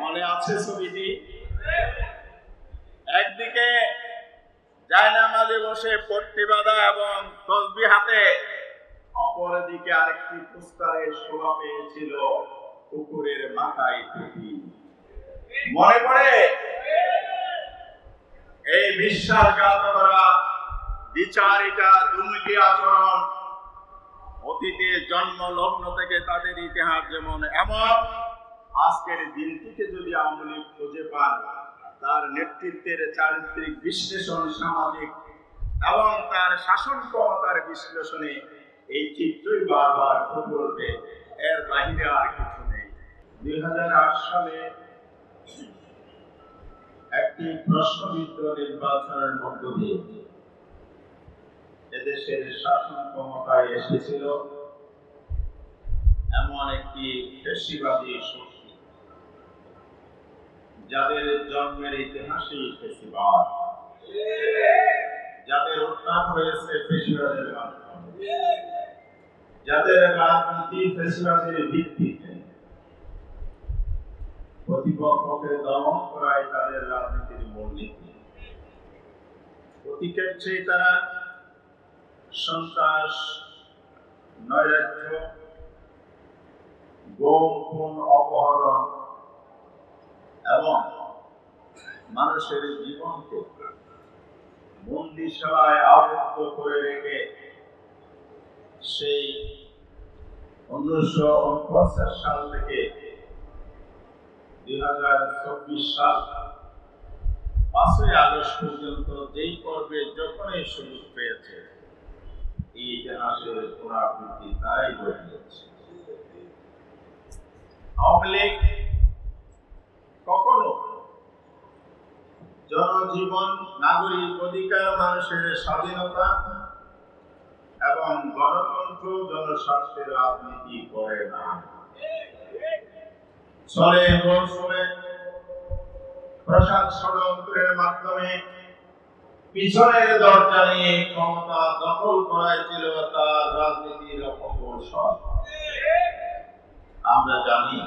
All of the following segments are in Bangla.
মনে আছে ছবিটি? একদিকে জায়নামাজে বসে পট্টি বাঁধা এবং তসবি হাতে, অপরদিকে আরেকটি পোস্টারে শোভা পেয়েছিল কুকুরের মাথায় টুপি। মনে পড়ে? এই বিশ্বাসঘাতকরা বিচারিতা দুর্নীতি আচরণ অতীতে জন্ম, লগ্ন থেকে তাদের ইতিহাস যেমন এমন, আজকের দিনটিকে যদি আওয়ামী খুঁজে পান, তার নেতৃত্বের চারিত্রিক বিশ্লেষণ সামাজিক এবং তার শাসন ক্ষমতার বিশ্লেষণে এই চিত্রই বারবার ফুটে এর বাহিরে আর কিছু নেই। দুই হাজার আট সালে একটি প্রশ্নবিদ্ধ নির্বাচনের মধ্য দিয়ে এদেশের শাসন ক্ষমতায় এসেছিল এমন একটি ফেসিবাদী শক্তি, যাদের জন্মের ইতিহাসেই ফেসিবাদ। যাদের উত্থান হয়েছে ফেসিবাদের যাদের রাজনীতি ফেসিবাদের ভিত্তিতে। প্রতিপক্ষকে দমন করাই তাদের রাজনীতির মূলনীতি। অতীতের চেয়ে তারা সন্ত্রাস, নৈরাজ্য খুন অপহরণ এবং মানুষের জীবনকে বন্দিশালায় আবদ্ধ করে রেখে সেই উনিশশো উনপঞ্চাশ সাল থেকে দুই হাজার চব্বিশ সাল পাঁচই আগস্ট পর্যন্ত যেই পর্বে যখনই সুযোগ পেয়েছে জনজীবন নাগরিক অধিকার মানুষের স্বাধীনতা এবং গণতন্ত্র জনস্বার্থের রাজনীতি করে না। চলে প্রশাসন মাধ্যমে পিছনের দরজা নিয়ে ক্ষমতা দখল করাই ছিল তার রাজনীতির অপকৌশল। আমরা জানি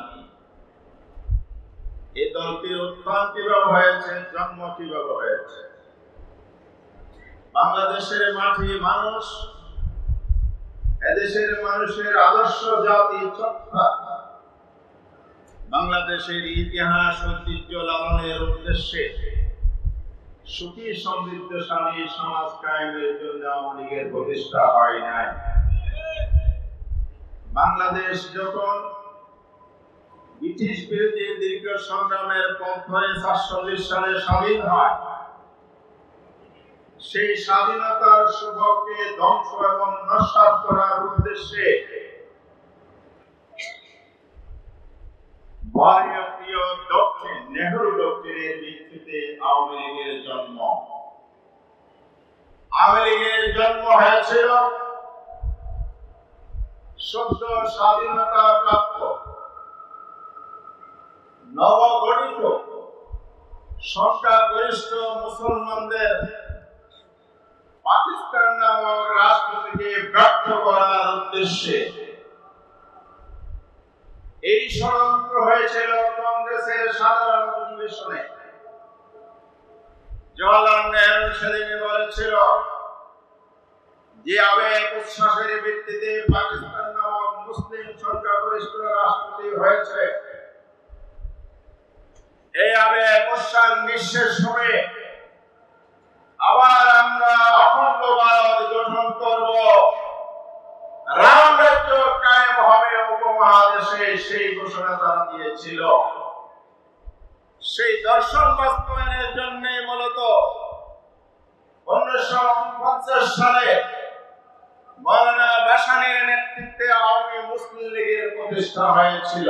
এই দলটির উত্থান কীভাবে হয়েছে, জন্ম কীভাবে হয়েছে। বাংলাদেশের মাটি মানুষ, এদেশের মানুষের আদর্শ জাতি চর্চা বাংলাদেশের ইতিহাস ঐতিহ্য লালনের উদ্দেশ্যে সুখী সমৃদ্ধশালী সমাজ কায়েমের জন্য আওয়ামী লীগের প্রতিষ্ঠা হয় নাই। বাংলাদেশ যখন ব্রিটিশ বিরোধী দীর্ঘ সংগ্রামের পথ ধরে সাতচল্লিশ সালে স্বাধীন হয়, সেই স্বাধীনতার শুভকে ধ্বংস এবং নস্বাত করার উদ্দেশ্যে ভারতীয় দক্ষিণ নেহরু দক্ষিণের ভিত্তিতে আওয়ামী লীগের জন্ম। আওয়ামী লীগের জন্ম হয়েছিল সদ্য স্বাধীনতা প্রাপ্ত নবগঠিত সংখ্যাগরিষ্ঠ মুসলমানদের পাকিস্তান নামক রাষ্ট্র থেকে ব্যর্থ করার উদ্দেশ্যে এই ষড়যন্ত্র হয়েছিল কংগ্রেসের সাধারণ অধিবেশনে। জওয়াহরলাল নেহরু সেদিন বলেছিল যে আবেগ, উচ্ছ্বাসের ভিত্তিতে পাকিস্তান নামক মুসলিম সংখ্যাগরিষ্ঠ রাষ্ট্রটি হয়েছে। এই আবেগ, উচ্ছ্বাস নিঃশেষ হবে আবার আমরা অখণ্ড ভারত গঠন করব রাম রাজ্য কায়েম হবে উপমহাদেশে সেই ঘোষণা তারা দিয়েছিল। সেই দর্শন বাস্তবায়নের জন্য মূলত উনিশশো পঞ্চাশ সালে মৌলানা ভাসানের নেতৃত্বে আওয়ামী মুসলিম লীগের প্রতিষ্ঠা হয়েছিল।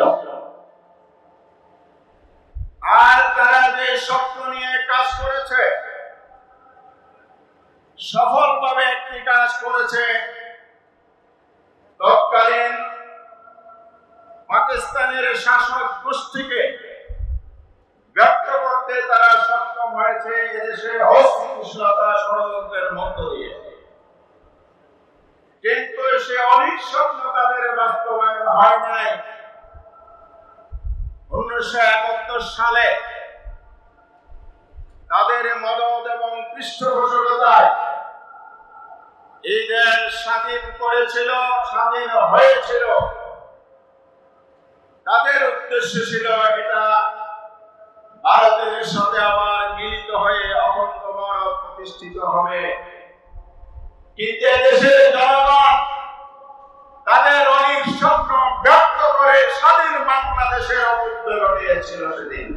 আর তারা যে স্বপ্ন নিয়ে কাজ করেছে, সফলভাবে একটি কাজ করেছে, তৎকালীন পাকিস্তানের শাসক গোষ্ঠীকে ব্যক্ত করতে তারা সক্ষম হয়েছে এদেশে অস্থিতিশীলতা ষড়যন্ত্রের মধ্য দিয়ে। কিন্তু সে অনেক স্বপ্ন তাদের বাস্তবায়ন হয় নাই। উনিশশো একাত্তর সালে তাদের মদত এবং পৃষ্ঠপোষকতায় এই দেশ স্বাধীন করেছিল, স্বাধীন হয়েছিল। তাদের উদ্দেশ্য ছিল এটা। ভারতের সাথে আবার মিলিত হয়ে অখণ্ড ভারত প্রতিষ্ঠিত হবে। কিন্তু দেশের জনগণ তাদের অনেক স্বপ্ন ব্যক্ত করে স্বাধীন বাংলাদেশের অবুদ্ধ ঘটিয়েছিল সেদিন।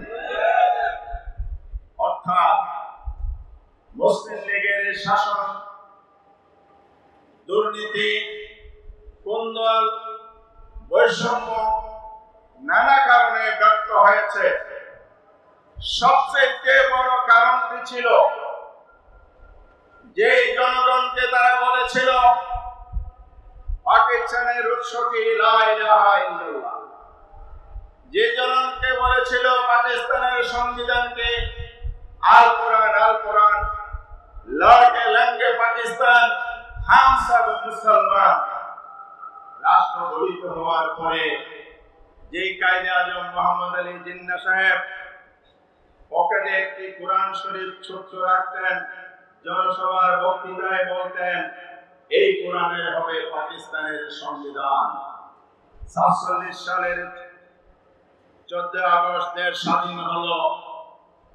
অর্থাৎ মুসলিম লীগের শাসন, দুর্নীতি, কুন্দল, বৈষম্য নানা কারণে ব্যক্ত হয়েছে সবচেয়ে বড় কারণটি ছিল যে জনগণকে তারা বলেছিল, পাকিস্তানের উৎস কি। যে জনগণকে বলেছিল, পাকিস্তানের সংবিধানকে আল কোরআন আল কোরআন লড়কে লঙ্গে পাকিস্তান মুসলমান রাষ্ট্র গঠিত হওয়ার পরে যেই কায়দে আজম মোহাম্মদ আলী জিন্না সাহেব পকেটে একটি কোরআন শরীফ ছোট্ট রাখতেন, জনসভার বক্তৃতায় বলতেন, এই কোরআনের হবে পাকিস্তানের সংবিধান। সাতচল্লিশ সালের চোদ্দ আগস্ট স্বাধীন হলো।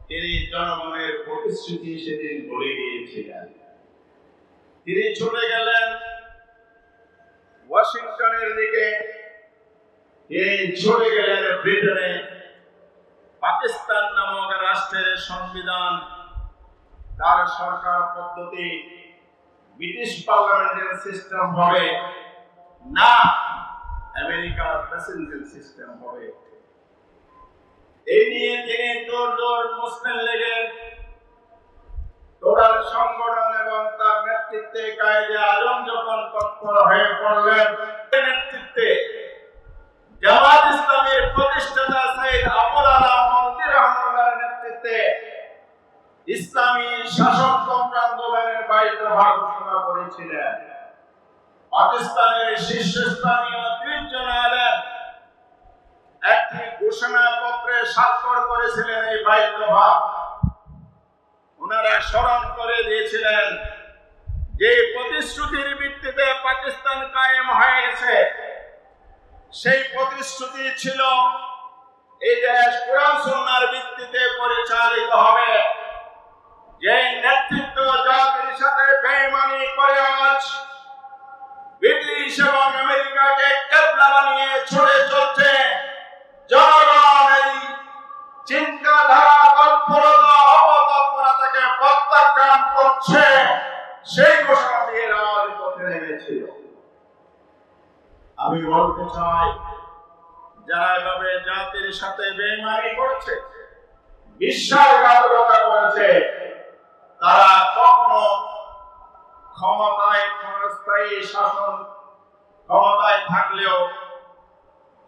তিনি জনগণের প্রতিশ্রুতি সেদিন ভুলে গিয়েছিলেন তিনি ছুটে গেলেন ওয়াশিংটনের দিকে। তিনি ছুটে গেলেন ব্রিটেনে। পাকিস্তান রাষ্ট্রের সংবিধান, তার সরকার পদ্ধতি, ব্রিটিশ পার্লামেন্টের সিস্টেম হবে না, আমেরিকার প্রেসিডেন্সিয়াল সিস্টেম হবে। এই নিয়ে তিনি দৌড় দৌড় মুসলিম লীগের টোটাল সংগঠন এবং তার নেতৃত্বে কায়দে আলম যখন তৎপর হয়ে পড়লেন নেতৃত্বে জামাত ইসলামের প্রতিষ্ঠাতা সৈয়দ আবুল আলাম নেতৃত্বে ইসলামী শাসনতন্ত্র আন্দোলনের বাইরে ভাগ ঘোষণা করেছিলেন। পাকিস্তানের শীর্ষস্থানীয় একটি স্বাক্ষর করেছিলেন এই বাইশ দফা ওনারা স্মরণ করে দিয়েছিলেন যে প্রতিশ্রুতির ভিত্তিতে পাকিস্তান কায়েম হয়ে সেই প্রতিশ্রুতি ছিল এই দেশ কোরআন ভিত্তিতে পরিচালিত হবে। যে নেতৃত্ব জাতির সাথে বেইমানি করে আজ ব্রিটিশ এবং আমেরিকাকে কেবলা বানিয়ে ছড়ে চলছে জনগণ এই চিন্তাধারা তৎপরতা অবতৎপরতাকে প্রত্যাখ্যান করছে। সেই ঘোষণা দিয়ে রাজপথে নেমেছিল। আমি বলতে চাই যারা এভাবে জাতির সাথে বেইমানি করেছে, বিশ্বাসঘাতকতা করেছে, তারা কখনো ক্ষমতায় ক্ষণস্থায়ী শাসন, ক্ষমতায় থাকলেও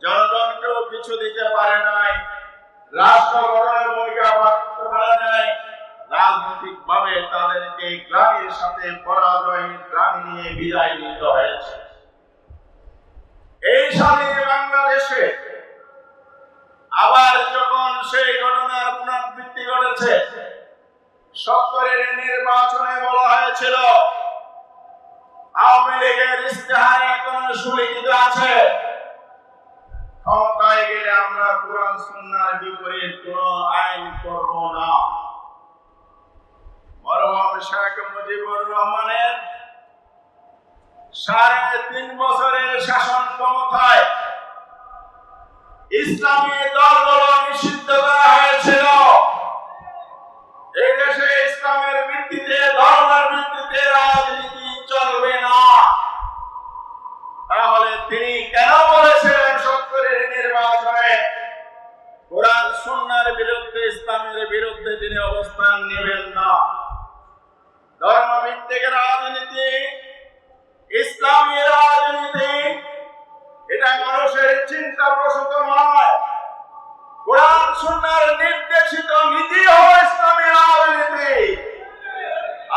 জনগণকেও কিছু দিতে পারে নাই রাষ্ট্র গঠনের ভূমিকা রাখতে পারে নাই রাজনৈতিক ভাবে তাদেরকে গ্রামের সাথে পরাজয় গ্রাম নিয়ে বিদায় নিতে হয়েছে। এই স্বাধীন বাংলাদেশে আবার যখন সেই ঘটনার পুনরাবৃত্তি ঘটেছে নির্বাচনে বলা হয়েছিল, আওয়ামী লীগের ইস্তেহার সুলিখিত আছে? ক্ষমতায় গেলে আমরা কোরআন সুন্নার বিপরীত কোন আইন করব না। মরহম শেখ মুজিবুর রহমানের সাড়ে তিন বছরের শাসন ক্ষমতায় ইসলামী দলগুলো নিষিদ্ধ করা হয়েছিল ইসলামের ভিত্তিতে, ধর্মের ভিত্তিতে রাজনীতি চলবে না। তাহলে তিনি কেন বলেছিলেন সত্তরের নির্বাচনে? কোরআন, সুন্নার বিরুদ্ধে, ইসলামের বিরুদ্ধে তিনি অবস্থান নেবেন না। ধর্মভিত্তিক রাজনীতি, ইসলামী রাজনীতি এটা মানুষের চিন্তা প্রসূত নয়। কোরআন, সুন্নার নির্দেশিত নীতি হল ইসলামের রাজনীতি।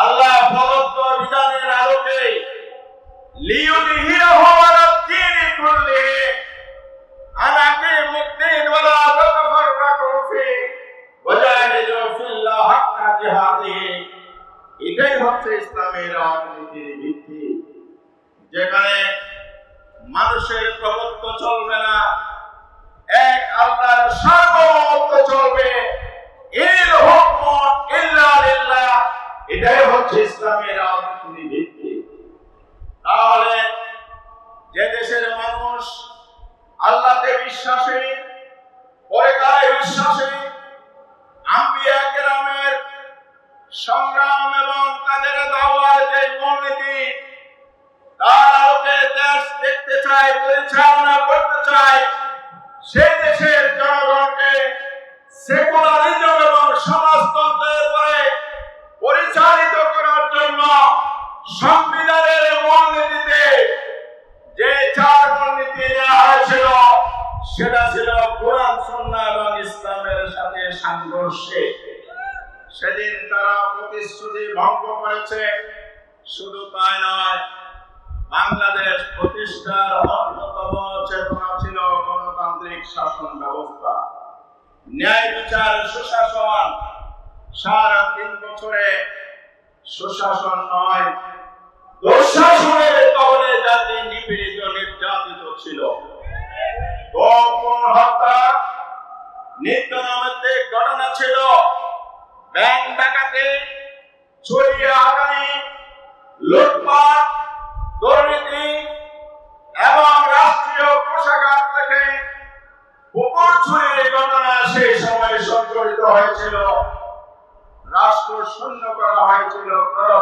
আল্লাহ প্রদত্ত বিধানের আলোকে লিউদিহিরাহু আলা দ্বীন কুল্লিহি আনাকে মুদ্দিন ওয়ালা তাতাফাররাকু ফি। ওয়াজাহিদু ফিল্লাহ হাক্কা জিহাদিহি এটাই হচ্ছে ইসলামের রাজনীতির ভিত্তি। যেখানে মানুষের প্রভুত্ব চলবে না। এক আল্লাহর সার্বভৌমত্ব চলবে। এটাই হচ্ছে ইসলামের ভিত্তি। তাহলে যে দেশের মানুষ আল্লাহতে বিশ্বাসী পরেকালে বিশ্বাসী? আম্বিয়া কেরামের সংগ্রাম এবং তাদের দাওয়ার যে মূলনীতি তার দেশ দেখতে চায় পরিচালনা করতে চায় সেই দেশের জনগণকে সেকুলারিজম এবং সমাজতন্ত্রের পরে পরিচালিত করার জন্য সংবিধানের মূলনীতিতে যে চার মূলনীতি দেওয়া হয়েছিল, সেটা ছিল কোরআন সুন্নাহ এবং ইসলামের সাথে সংঘর্ষে। সেদিন তারা প্রতিশ্রুতি ভঙ্গ করেছে, শুধু তাই নয় বাংলাদেশ প্রতিষ্ঠার অন্যতম চেতনা ছিল গণতান্ত্রিক শাসন ব্যবস্থা। ন্যায় বিচার সুশাসন। সারা তিন বছরে সুশাসন নয়, দুঃশাসনের কবলে জাতি নিপীড়িত, নির্যাতিত ছিল। গোপন হত্যা নিত্য নৈমিত্তিক ঘটনা ছিল। ব্যাংক ডাকাতি চুরি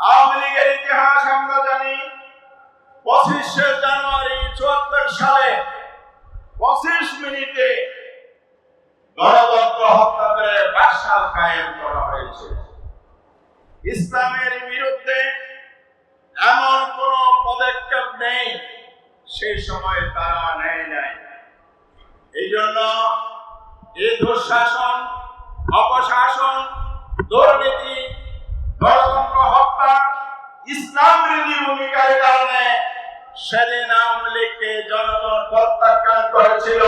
আওয়ামী লীগের ইতিহাস আমরা জানি। পঁচিশে জানুয়ারি চুয়াত্তর সালে পঁচিশ মিনিটে গণতন্ত্র হত্যা করে বাকশাল কায়েম করা হয়েছে। ইসলামের বিরুদ্ধে এমন কোন পদক্ষেপ নেই, সেই সময় তারা নেয় নাই। এই জন্য এই দুঃশাসন, অপশাসন, দুর্নীতি, গণতন্ত্র ইসলাম বিরোধী ভূমিকার কারণে সেদিন আওয়ামী জনগণ প্রত্যাখ্যান করেছিল।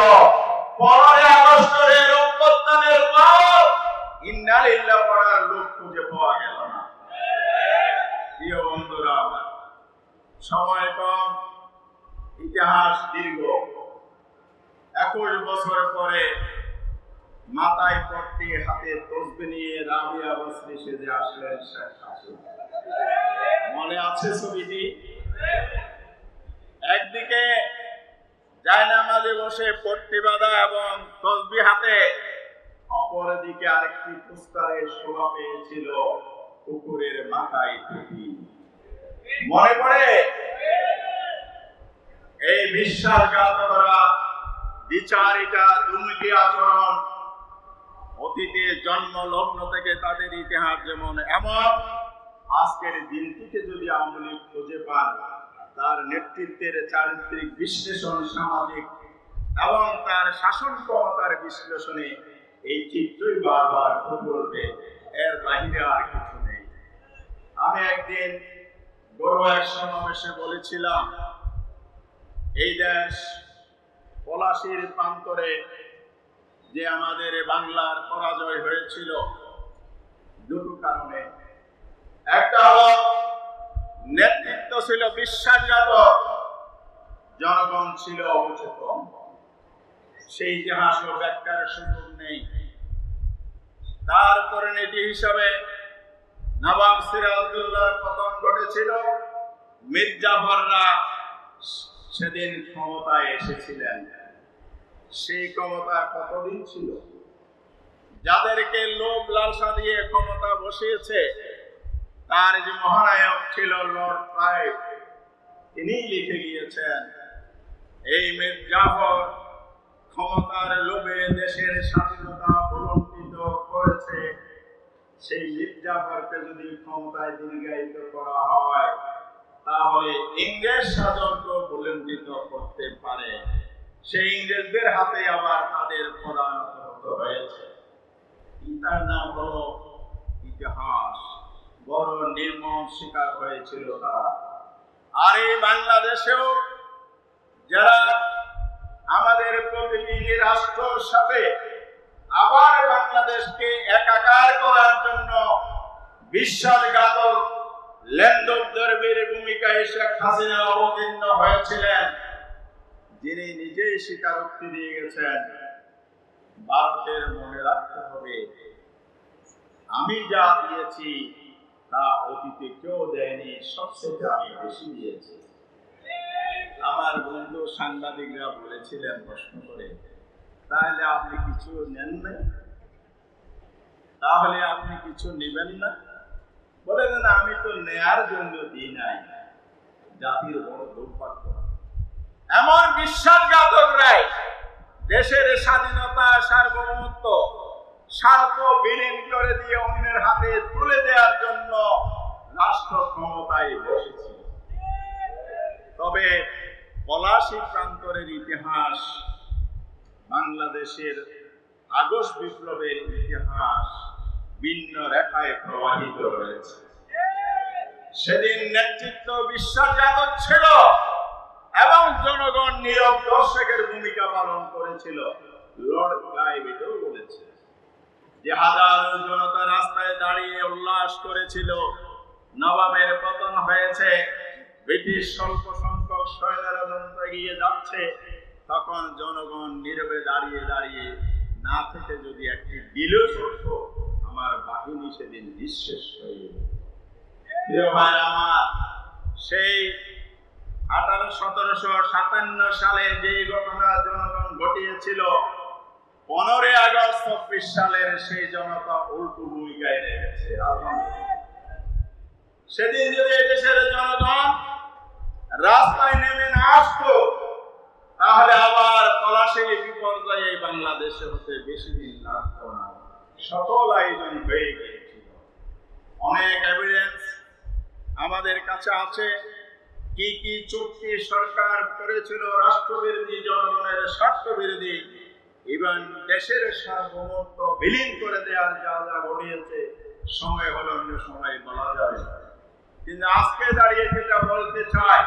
পনেরোই আগস্টের অভ্যুত্থানের পর ইন্নালিল্লাহ পড়ার লোক খুঁজে পাওয়া গেল না। প্রিয় বন্ধুরা আমার, সময় কম, ইতিহাস দীর্ঘ। একুশ বছর পরে মাথায় পট্টি হাতে তসবি নিয়ে রাবিয়া বসরি সেজে আসলেন শেখ হাসিনা। মনে আছে ছবিটি? একদিকে জায়নামাজে বসে পট্টি বাঁধা এবং তসবি হাতে, অপরদিকে আরেকটি পুস্তারে শোভা পেয়েছিল কুকুরের মাথায় টুপি। মনে পড়ে? এই বিশ্বাসঘাতকরা বিচারিতা দুর্নীতি আচরণ, অতীতে জন্ম লগ্ন থেকে তাদের ইতিহাস যেমন এমন আজকের দিনটিকে যদি আওয়ামী লীগ খুঁজে পান, তার নেতৃত্বের চারিত্রিক বিশ্লেষণ সামাজিক এবং তার শাসন ক্ষমতার বিশ্লেষণে এই চিত্রই বারবার ওঠে এর বাহিরে আর কিছু নেই। আমি একদিন বড় এক সমাবেশে বলেছিলাম, এই দেশ পলাশির প্রান্তরে যে আমাদের বাংলার পরাজয় হয়েছিল, দুটো কারণে একটা হলো নেতৃত্ব ছিল বিশ্বাসঘাত জনগণ ছিল অবচেতন। সেই ইতিহাস ও ব্যাখ্যার সুযোগ নেই। তার পরিণতি হিসাবে নবাব সিরাজউদ্দৌলার পতন ঘটেছিল। মির্জাফররা সেদিন ক্ষমতায় এসেছিলেন। সেই ক্ষমতা কতদিন ছিল? যাদেরকে লোভ লালসা দিয়ে ক্ষমতা বসিয়েছে তার যে মহানায়ক ছিল লর্ড ক্লাইভ তিনি লিখে গিয়েছেন, এই মির্জাফর ক্ষমতার লোভে দেশের স্বাধীনতা বলণ্ঠিত করেছে। সেই মির্জাফরকে যদি ক্ষমতায় দীর্ঘায়িত করা হয়, তাহলে ইংরেজ শাসনকে বলণ্ঠিত করতে পারে। সেই ইংরেজদের হাতে আবার তাদের প্রধান হতে হয়েছে। তার নাম হলো ইতিহাস। বড় নির্মম শিকার হয়েছিল তারা। আর এই বাংলাদেশেও যারা আমাদের প্রতিনিধি রাষ্ট্রের সাথে আবার বাংলাদেশকে একাকার করার জন্য বিশ্বাসঘাতক লেন্দক দর্বের ভূমিকায় শেখ হাসিনা অবতীর্ণ হয়েছিলেন। যিনি নিজেই স্বীকারোক্তি দিয়ে গেছেন, ভারতের মনে রাখতে হবে। আমি যা দিয়েছি তা অতীতে কেউ দেয়নি, সবচেয়ে আমি বেশি দিয়েছি। আমার বন্ধু সাংবাদিকরা বলেছিলেন প্রশ্ন করে, তাহলে আপনি কিছু নেন না? তাহলে আপনি কিছু নেবেন না? বলেন আমি তো নেয়ার জন্য দিই নাই। জাতির বড় দুর্ভাগ্য। এমন বিশ্বাসঘাতক রায়। দেশের স্বাধীনতা সার্বভৌমত্ব স্বার্থ বিলীন করে দিয়ে অন্যের হাতে তুলে দেওয়ার জন্য রাষ্ট্র ক্ষমতায় বসেছিল তবে প্রান্তরের ইতিহাস, বাংলাদেশের আগস্ট বিপ্লবের ইতিহাস ভিন্ন রেখায় প্রবাহিত রয়েছে। সেদিন নেতৃত্ব বিশ্বাসঘাতক ছিল এবং জনগণ নীরব দর্শকের ভূমিকা পালন করেছিল, লর্ড ক্লাইভ বলেছে যে হাজারো জনতা রাস্তায় দাঁড়িয়ে উল্লাস করেছিল, নবাবের পতন হয়েছে, ব্রিটিশ স্বল্প সংখ্যক সৈন্যরা যখন এগিয়ে যাচ্ছে, তখন জনগণ নীরবে দাঁড়িয়ে দাঁড়িয়ে, না থেকে যদি একটি দিলও করত আমার বাহিনী সেদিন নিঃশেষ হয়ে। আমার সেই আঠারো, সতেরোশো সাতান্ন সালে যে ঘটনা জনগণ ঘটিয়েছিল পনেরোই আগস্ট চব্বিশ সালের সেই জনতা উল্টো ভূমিকায় রেখেছে সেদিন যদি এদেশের জনগণ রাস্তায় নেমে না আসতো, তাহলে আবার পলাশে বিপর্যয়ে বাংলাদেশে হতে বেশি দিন লাগতো না। সকল আয়োজন হয়ে গিয়েছিল। অনেক এভিডেন্স আমাদের কাছে আছে। কি কি চুক্তি সরকার করেছিল রাষ্ট্রবিরোধী জনগণের স্বার্থ বিরোধী ইভেন দেশের সার্বভৌমত্ব বিলীন করে দেওয়ার যা যা ঘটিয়েছে, সময় হলো অন্য সময় বলা যাবে। কিন্তু আজকে দাঁড়িয়ে যেটা বলতে চাই,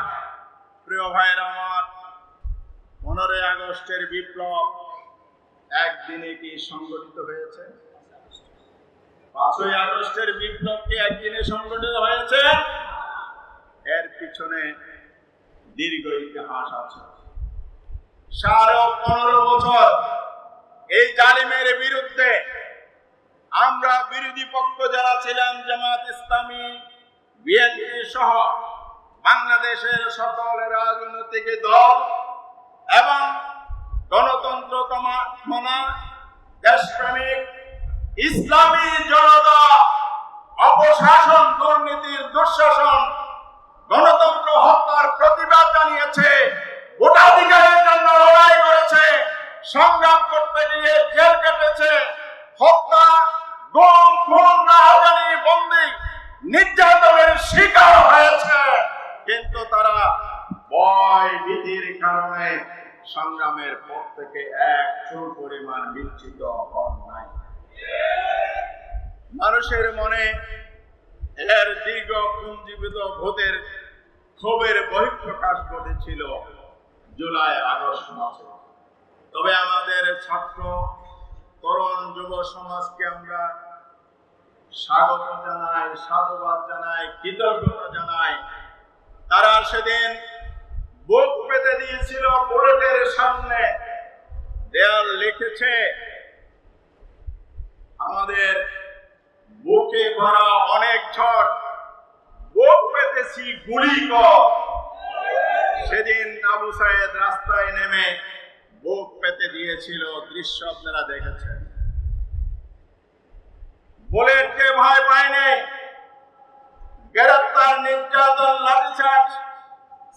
প্রিয় ভাইয়ের আমার, পনেরোই আগস্টের বিপ্লব একদিনে কি সংগঠিত হয়েছে? পাঁচই আগস্টের বিপ্লব কি একদিনে সংগঠিত হয়েছে? এর পিছনে দীর্ঘ ইতিহাস আছে। সাড়ে পনেরো বছর এই জালিমের বিরুদ্ধে আমরা বিরোধী পক্ষ যারা ছিলাম, জামাত ইসলামী, বিএনপি সহ বাংলাদেশের সকল রাজনৈতিক দল এবং গণতন্ত্র দেশপ্রেমিক, ইসলামী জনতা, অপশাসন দুর্নীতির দুঃশাসন, গণতন্ত্র হত্যার প্রতিবাদ জানিয়েছে ভোটাধিকারের জন্য লড়াই করেছে সংগ্রাম করতে গিয়ে জেল কেটেছে হত্যা গুম খুন রাহাজানি বন্দি নির্যাতনের শিকার হয়েছে কিন্তু তারা ভয় ভীতির কারণে সংগ্রামের পর থেকে এক চুল পরিমাণ বিচ্ছিত হন নাই মানুষের মনে এর দীর্ঘ পুঞ্জীবিত ভূতের ক্ষোভের বহিঃপ্রকাশ ঘটেছিল জুলাই আগস্ট মাসে তবে আমাদের ছাত্র তরুণ যুব সমাজকে আমরা স্বাগত জানাই সাধুবাদ জানাই কৃতজ্ঞতা জানাই। তারা সেদিন বুক পেতে দিয়েছিল বুলেটের সামনে। দেয়াল লিখেছে, আমাদের বুকে ভরা অনেক ঝড়, বুক পেতেছি গুলি সেদিন আবু সাইদ রাস্তায় নেমে বুক পেতে দিয়েছিল দৃশ্য আপনারা দেখেছেন। বুলেটকে ভয় পায়নি গ্রেপ্তার নির্যাতন লাঠিচার্জ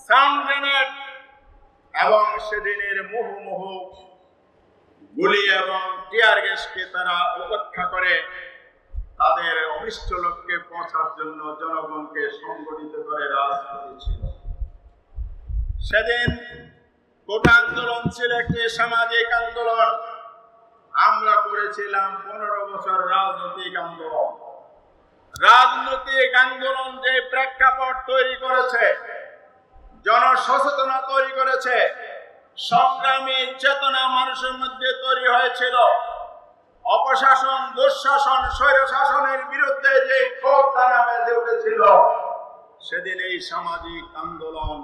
সাউন্ড গ্রেনেড এবং সেদিনের মুহুমুহু গুলি এবং টিয়ার গ্যাসকে তারা উপেক্ষা করে তাদের অভিষ্ট লক্ষ্যে পৌঁছার জন্য জনগণকে সংগঠিত করে রাজপথে ছিল। সেদিন কোটা আন্দোলন ছিল একটি সামাজিক আন্দোলন। আমরা করেছিলাম পনেরো বছর রাজনৈতিক আন্দোলন। রাজনৈতিক আন্দোলন যে প্রেক্ষাপট তৈরি করেছে জনসচেতনা তৈরি করেছে, সংগ্রামী চেতনা মানুষের মধ্যে তৈরি হয়েছিল। অপশাসন, দুঃশাসন স্বৈর শাসনের বিরুদ্ধে যে ক্ষোভ তারা বেঁধে উঠেছিল, সেদিন এই সামাজিক আন্দোলন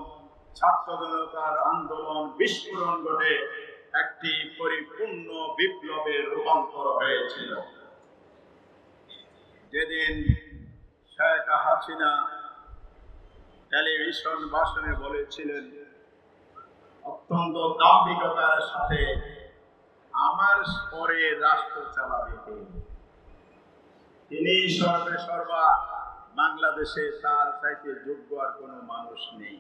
ছাত্র জনতার আন্দোলন বিস্ফোরণ ঘটে একটি পরিপূর্ণ বিপ্লবে রূপান্তর হয়েছিল। যেদিন শেখ হাসিনা টেলিভিশন ভাষণে বলেছিলেন, অত্যন্ত দাম্ভিকতার সাথে আমার পরে রাষ্ট্র চালাবে? তিনি সর্বে সর্বা বাংলাদেশে তার চাইতে যোগ্য আর কোনো মানুষ নেই